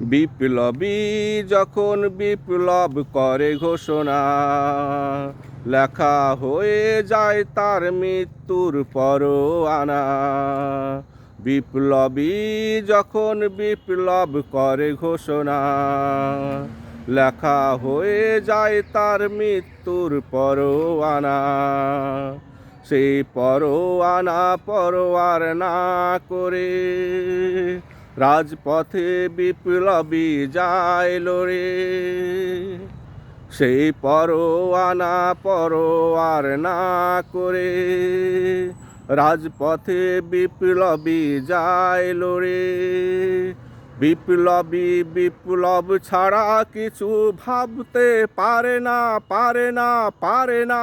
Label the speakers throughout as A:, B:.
A: বিপ্লবী যখন বিপ্লব করে ঘোষণা, লেখা হয়ে যায় তার মৃত্যুর পরোয়ানা। বিপ্লবী যখন বিপ্লব করে ঘোষণা, লেখা হয়ে যায় তার মৃত্যুর পরোয়ানা। সেই পরোয়ানা পরোয়ার না করে রাজপথে বিপ্লবী যায় লড়ে সেই পরোয়ানা পরোয়ার না করে রাজপথে বিপ্লবী যায় লড়ে বিপ্লবী বিপ্লব ছাড়া কিছু ভাবতে পারে না পারে না পারে না।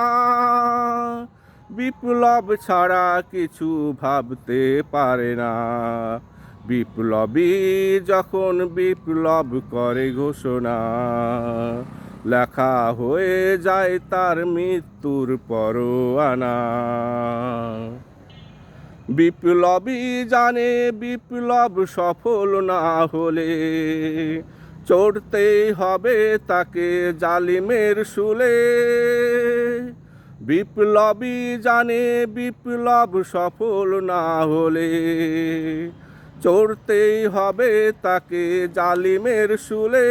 A: বিপ্লব ছাড়া কিছু ভাবতে পারে না। বিপ্লবী যখন বিপ্লব করে ঘোষণা, লেখা হয়ে যায় তার মৃত্যুর পরোয়ানা। বিপ্লবী জানে বিপ্লব সফল না হলে চড়তেই হবে তাকে জালিমের শুলে বিপ্লবী জানে বিপ্লব সফল না হলে চড়তেই হবে তাকে জালিমের শুলে।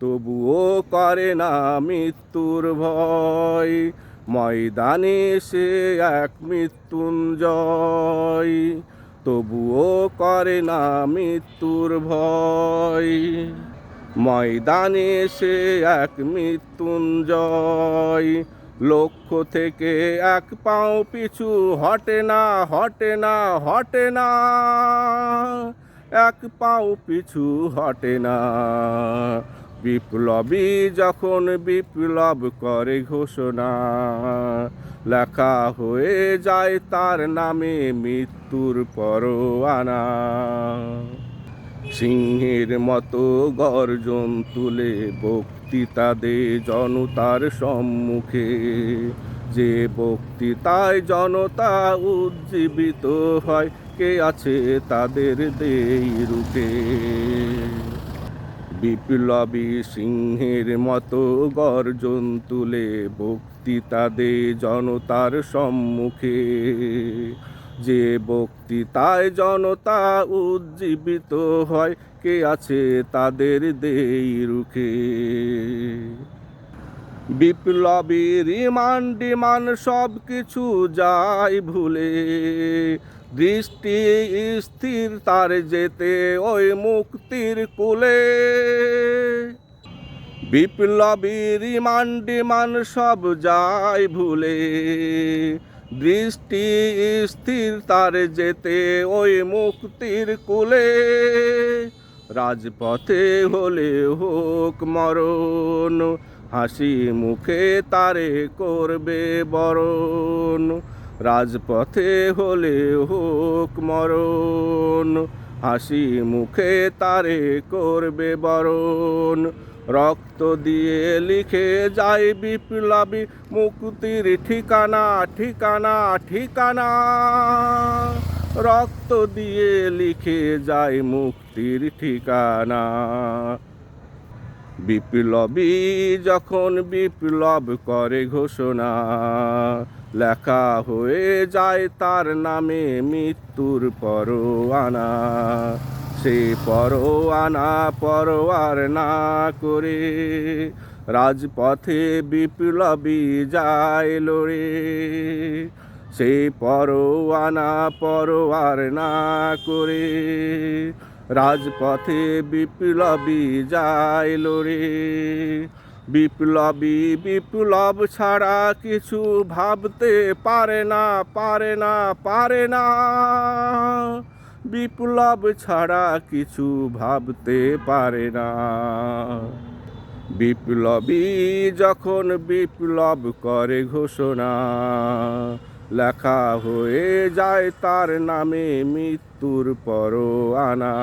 A: তবুও করে না মৃত্যুর ভয়, ময়দানে সে এক মৃত্যুঞ্জয়। তবুও করে না মৃত্যুর ভয়, ময়দানে সে এক মৃত্যুঞ্জয়। লক্ষ্য থেকে এক পাও পিছু হটে না হটে না হটে না। এক পাও পিছু হটে না। বিপ্লবী যখন বিপ্লব করে ঘোষণা, লেখা হয়ে যায় তার নামে মৃত্যুর পরোয়ানা। সিংহের মতো গর্জন তুলে বক্তৃতা দে জনতার সম্মুখে। যে বক্তৃতায় জনতা উজ্জীবিত হয়, কে আছে তাদের দেই রুখে বিপ্লবী সিংহের মতো গর্জন তুলে বক্তৃতা দে জনতার সম্মুখে। যে বক্তৃতায় জনতা উজ্জীবিত হয়, কে আছে তাদের দেই রুখে? বিপ্লবী রিমান ডিমান সব কিছু যায় ভুলে। দৃষ্টি স্থির, তার যেতে ওই মুক্তির কুলে। বিপ্লবী রিমান ডিমান সব যায় ভুলে। দৃষ্টি স্থির তার যেতে ওই মুক্তির কুলে। রাজপথে হলে হোক মরণ, হাসি মুখে তারে করবে বরণ। রাজপথে হলে হোক মরণ, হাসি মুখে তারে করবে বরণ। রক্ত দিয়ে লিখে যায় বিপ্লবী মুক্তির ঠিকানা ঠিকানা ঠিকানা। রক্ত দিয়ে লিখে যায় মুক্তির ঠিকানা। বিপ্লবী যখন বিপ্লব করে ঘোষণা, লেখা হয়ে যায় তার নামে মৃত্যুর পরোয়ানা। সে পরোয়ানা পরোয়ার না করে, রাজপথে বিপ্লবী যায় লড়ে। সে পরোয়ানা পরোয়ার না করে, রাজপথে বিপ্লবী যায় লড়ে। বিপ্লবী বিপ্লব ছাড়া কিছু ভাবতে পারে না পারে না পারে না। বিপ্লব ছাড়া কিছু ভাবতে পারে না। বিপ্লবী যখন বিপ্লব করে ঘোষণা, লেখা হয়ে যায় তার নামে মৃত্যুর পরোয়ানা।